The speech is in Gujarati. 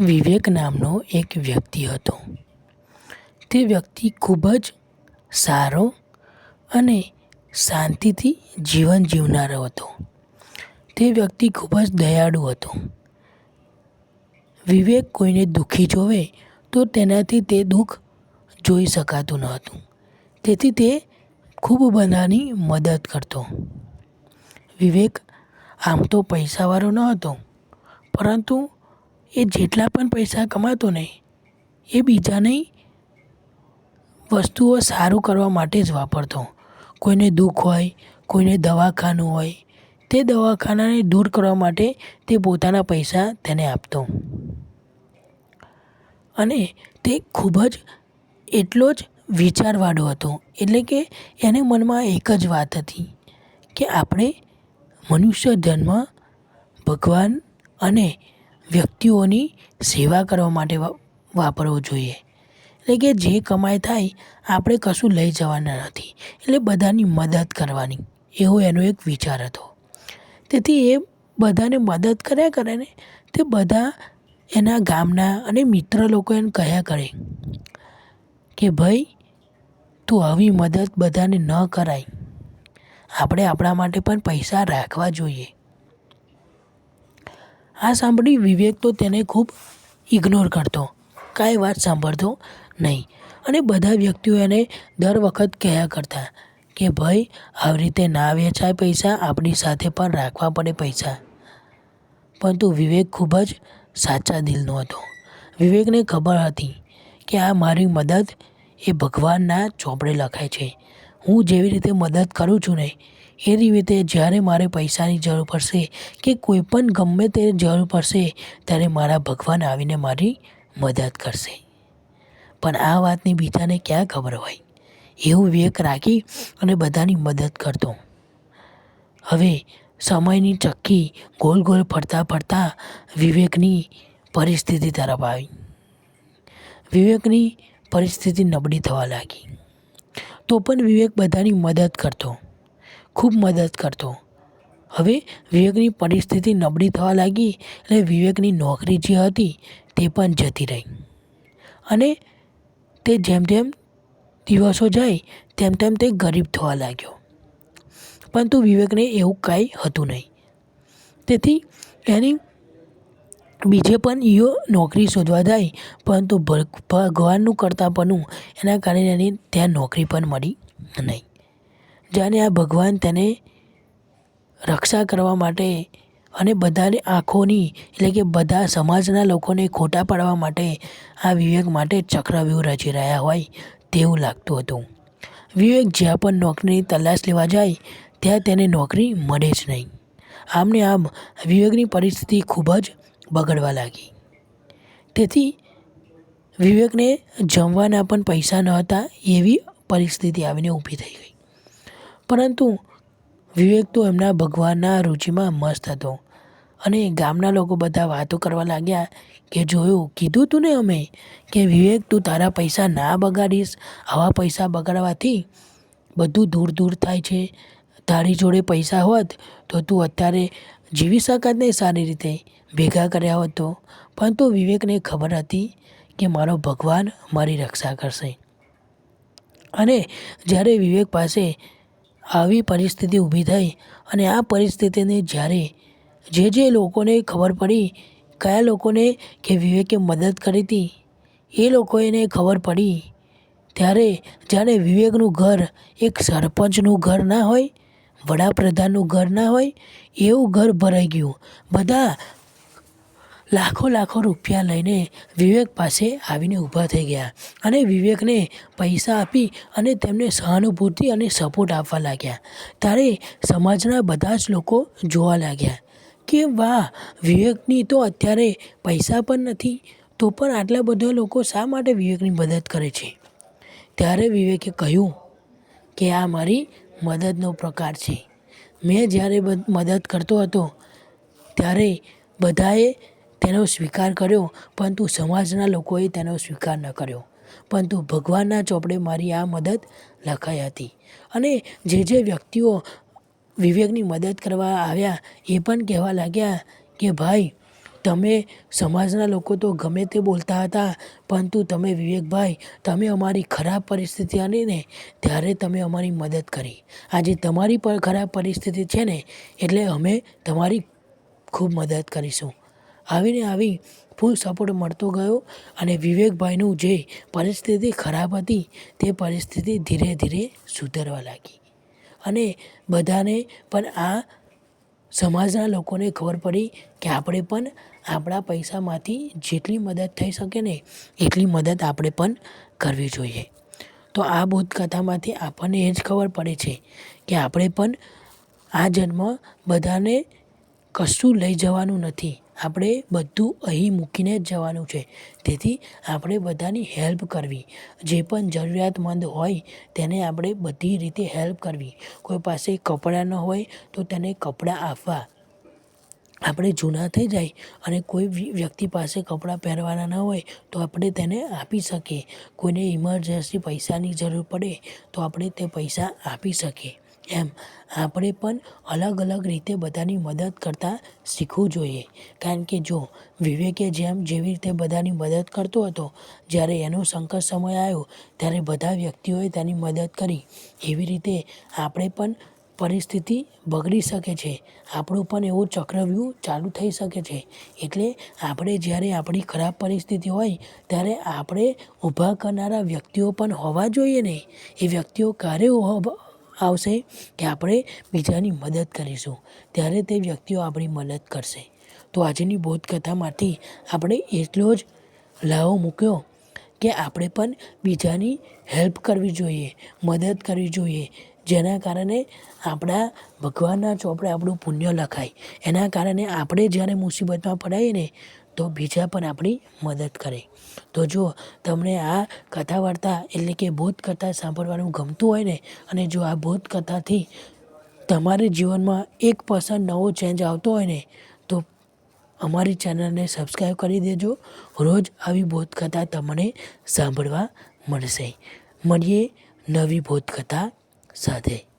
વિવેક નામનો એક વ્યક્તિ હતો. તે વ્યક્તિ ખૂબ જ સારો અને શાંતિથી જીવન જીવનારો હતો. તે વ્યક્તિ ખૂબ જ દયાળુ હતો. વિવેક કોઈને દુઃખી જોવે તો તેનાથી તે દુઃખ જોઈ શકાતું ન હતું. તેથી તે ખૂબ બધાની મદદ કરતો. વિવેક આમ તો પૈસાવાળો ન હતો, પરંતુ એ જેટલા પણ પૈસા કમાતો ને એ બીજાને વસ્તુઓ સારું કરવા માટે જ વાપરતો. કોઈને દુઃખ હોય, કોઈને દવાખાનું હોય, તે દવાખાનાને દૂર કરવા માટે તે પોતાના પૈસા તેને આપતો. અને તે ખૂબ જ એટલો જ વિચારવાળો હતો, એટલે કે એને મનમાં એક જ વાત હતી કે આપણે મનુષ્ય જન્મ ભગવાન અને વ્યક્તિઓની સેવા કરવા માટે વાપરવો જોઈએ. એટલે કે જે કમાઈ થાય, આપણે કશું લઈ જવાના નથી. એટલે બધાની મદદ કરવાની. એવો એનો એક વિચાર હતો. તેથી એ બધાને મદદ કર્યા કરે ને, તે બધા એના ગામના અને મિત્ર લોકો એને કહ્યા કરે કે, ભાઈ, તું આવી મદદ બધાને ન કરાય. આપણે આપણા માટે પણ પૈસા રાખવા જોઈએ. આ સાંભળી વિવેક તો તેને ખૂબ ઇગ્નોર કરતો. કાંઈ વાત સાંભળતો નહીં. અને બધા વ્યક્તિઓ એને દર વખત કહ્યા કરતા કે, ભાઈ, આવી રીતે ના વેચાય પૈસા, આપણી સાથે પણ રાખવા પડે પૈસા. પરંતુ વિવેક ખૂબ જ સાચા દિલનો હતો. વિવેકને ખબર હતી કે આ મારી મદદ એ ભગવાનના ચોપડે લખાય છે. હું જેવી રીતે મદદ કરું છું ને એ રીતે જ્યારે મારે પૈસાની જરૂર પડશે કે કોઈ પણ ગમે તે જરૂર પડશે, ત્યારે મારા ભગવાન આવીને મારી મદદ કરશે. પણ આ વાતની બીજાને ક્યાં ખબર હોય? એવું વિવેક રાખી અને બધાની મદદ કરતો. હવે સમયની ચક્કી ગોલ ગોલ ફરતા ફરતા વિવેકની પરિસ્થિતિ તરફ આવી. વિવેકની પરિસ્થિતિ નબળી થવા લાગી. તો પણ વિવેક બધાની મદદ કરતો. ખૂબ મદદ કરતો. હવે વિવેકની પરિસ્થિતિ નબળી થવા લાગી એટલે વિવેકની નોકરી જે હતી તે પણ જતી રહી. અને તે જેમ જેમ દિવસો જાય, તેમ તેમ તે ગરીબ થવા લાગ્યો. પરંતુ વિવેકને એવું કાંઈ હતું નહીં. તેથી એની બીજે પણ યો નોકરી શોધવા જાય, પરંતુ ભગવાનનું કરતાપણું એના કારણે એની ત્યાં નોકરી પણ મળી નહીં. જાણે આ ભગવાન તેને રક્ષા કરવા માટે અને બધાની આંખોની, એટલે કે બધા સમાજના લોકોને ખોટા પાડવા માટે આ વિવેક માટે ચક્રવ્યૂહ રચી રહ્યા હોય તેવું લાગતું હતું. વિવેક જ્યાં પણ નોકરીની તલાશ લેવા જાય, ત્યાં તેને નોકરી મળે જ નહીં. આમને આમ વિવેકની પરિસ્થિતિ ખૂબ જ બગડવા લાગી. તેથી વિવેકને જમવાના પણ પૈસા ન હતા એવી પરિસ્થિતિ આવીને ઊભી થઈ ગઈ. પરંતુ વિવેક તો એમના ભગવાનના રુચિમાં મસ્ત હતો. અને ગામના લોકો બધા વાતો કરવા લાગ્યા કે, જોયું, કીધું તું ને અમે કે વિવેક, તું તારા પૈસા ના બગાડીશ? આવા પૈસા બગાડવાથી બધું દૂર દૂર થાય છે. તારી જોડે પૈસા હોત તો તું અત્યારે જીવી શકત નહીં સારી રીતે. ભેગા કર્યા હોત તો. પરંતુ વિવેકને ખબર હતી કે મારો ભગવાન મારી રક્ષા કરશે. અને જ્યારે વિવેક પાસે આવી પરિસ્થિતિ ઊભી થઈ અને આ પરિસ્થિતિને જ્યારે જે જે લોકોને ખબર પડી, કયા લોકોને કે વિવેકે મદદ કરી હતી, એ લોકોને ખબર પડી. ત્યારે જ્યારે વિવેકનું ઘર એક સરપંચનું ઘર ના હોય, વડાપ્રધાનનું ઘર ના હોય, એવું ઘર ભરાઈ ગયું. બધા લાખો લાખો રૂપિયા લઈને વિવેક પાસે આવીને ઊભા થઈ ગયા અને વિવેકને પૈસા આપી અને તેમને સહાનુભૂતિ અને સપોર્ટ આપવા લાગ્યા. ત્યારે સમાજના બધા જ લોકો જોવા લાગ્યા કે, વાહ, વિવેકની તો અત્યારે પૈસા પણ નથી, તો પણ આટલા બધા લોકો શા માટે વિવેકની મદદ કરે છે? ત્યારે વિવેકે કહ્યું કે, આ મારી મદદનો પ્રકાર છે. મેં જ્યારે મદદ કરતો હતો, ત્યારે બધાએ તેનો સ્વીકાર કર્યો, પરંતુ સમાજના લોકોએ તેનો સ્વીકાર ન કર્યો. પરંતુ ભગવાનના ચોપડે મારી આ મદદ લખાઈ હતી. અને જે જે વ્યક્તિઓ વિવેકની મદદ કરવા આવ્યા, એ પણ કહેવા લાગ્યા કે, ભાઈ, તમે સમાજના લોકો તો ગમે તે બોલતા હતા, પરંતુ તમે વિવેકભાઈ, તમે અમારી ખરાબ પરિસ્થિતિ આવી ને ત્યારે તમે અમારી મદદ કરી. આજે તમારી પણ ખરાબ પરિસ્થિતિ છે ને, એટલે અમે તમારી ખૂબ મદદ કરીશું. આવીને આવી ફૂલ સપોર્ટ મળતો ગયો અને વિવેકભાઈનું જે પરિસ્થિતિ ખરાબ હતી તે પરિસ્થિતિ ધીરે ધીરે સુધરવા લાગી. અને બધાને પણ આ સમાજના લોકોને ખબર પડી કે આપણે પણ આપણા પૈસામાંથી જેટલી મદદ થઈ શકે ને એટલી મદદ આપણે પણ કરવી જોઈએ. તો આ બોધકથામાંથી આપણને એ જ ખબર પડે છે કે આપણે પણ આ જન્મ બધાને કશું લઈ જવાનું નથી. આપણે બધું અહીં મૂકીને જ જવાનું છે. તેથી આપણે બધાની હેલ્પ કરવી. જે પણ જરૂરિયાતમંદ હોય તેને આપણે બધી રીતે હેલ્પ કરવી. કોઈ પાસે કપડાં ન હોય તો તેને કપડાં આપવા. આપણે જૂના થઈ જાય અને કોઈ વ્યક્તિ પાસે કપડાં પહેરવાના ન હોય તો આપણે તેને આપી શકીએ. કોઈને ઇમરજન્સી પૈસાની જરૂર પડે તો આપણે તે પૈસા આપી શકીએ. એમ. આપણે પણ અલગ અલગ રીતે બધાની મદદ કરતાં શીખવું જોઈએ. કારણ કે જો વિવેકે જેમ જેવી રીતે બધાની મદદ કરતો હતો, જ્યારે એનો સંકટ સમય આવ્યો, ત્યારે બધા વ્યક્તિઓએ તેની મદદ કરી. એવી રીતે આપણે પણ પરિસ્થિતિ બગડી શકે છે. આપણું પણ એવું ચક્રવ્યૂહ ચાલુ થઈ શકે છે. એટલે આપણે જ્યારે આપણી ખરાબ પરિસ્થિતિ હોય, ત્યારે આપણે ઊભા કરનારા વ્યક્તિઓ પણ હોવા જોઈએ ને. એ વ્યક્તિઓ ક્યારે આવશે કે આપણે બીજાની મદદ કરીશું. ત્યારે તે વ્યક્તિઓ આપણી મદદ કરશે. તો આજની બોધકથામાંથી આપણે એટલો જ લાવો મૂક્યો કે આપણે પણ બીજાની હેલ્પ કરવી જોઈએ, મદદ કરવી જોઈએ, જેના કારણે આપણા ભગવાનના ચોપડે આપણું પુણ્ય લખાય. એના કારણે આપણે જ્યારે મુસીબતમાં પડાઈએ ને તો બીજા પણ આપણી મદદ કરે. તો જો તમને આ કથા વાર્તા એટલે કે ભૂતકથા સાંભળવાનું ગમતું હોય ને, અને જો આ બોધકથાથી તમારે જીવનમાં એક પર્સન્ટ નવો ચેન્જ આવતો હોય ને, તો અમારી ચેનલને સબસ્ક્રાઈબ કરી દેજો. રોજ આવી બોધકથા તમને સાંભળવા મળશે. મળીએ નવી બોધકથા સાથે.